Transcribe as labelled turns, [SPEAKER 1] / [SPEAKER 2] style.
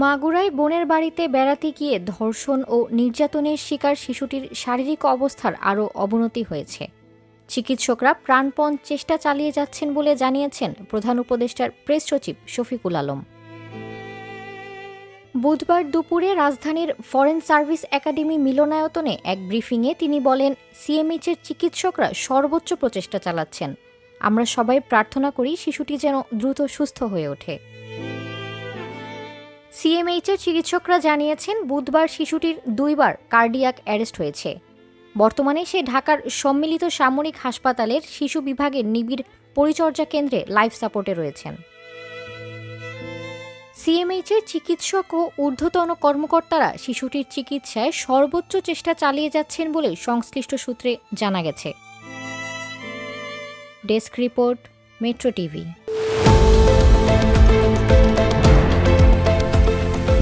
[SPEAKER 1] মাগুরায় বোনের বাড়িতে বেড়াতে গিয়ে ধর্ষণ ও নির্যাতনের শিকার শিশুটির শারীরিক অবস্থার আরও অবনতি হয়েছে। চিকিৎসকরা প্রাণপণ চেষ্টা চালিয়ে যাচ্ছেন বলে জানিয়েছেন প্রধান উপদেষ্টার প্রেস সচিব শফিকুল আলম। বুধবার দুপুরে রাজধানীর ফরেন সার্ভিস একাডেমি মিলনায়তনে এক ব্রিফিংয়ে তিনি বলেন, সিএমএইচের চিকিৎসকরা সর্বোচ্চ প্রচেষ্টা চালাচ্ছেন। আমরা সবাই প্রার্থনা করি শিশুটি যেন দ্রুত সুস্থ হয়ে ওঠে। সিএমএইচের চিকিৎসকরা জানিয়েছেন, বুধবার শিশুটির দুইবার কার্ডিয়াক অ্যারেস্ট হয়েছে। বর্তমানে সে ঢাকার সম্মিলিত সামরিক হাসপাতালের শিশু বিভাগের নিবিড় পরিচর্যা কেন্দ্রে লাইফ সাপোর্টে রয়েছেন। সিএমএইচের চিকিৎসক ও ঊর্ধ্বতন কর্মকর্তারা শিশুটির চিকিৎসায় সর্বোচ্চ চেষ্টা চালিয়ে যাচ্ছেন বলে সংশ্লিষ্ট সূত্রে জানা গেছে। Desk report, Metro TV.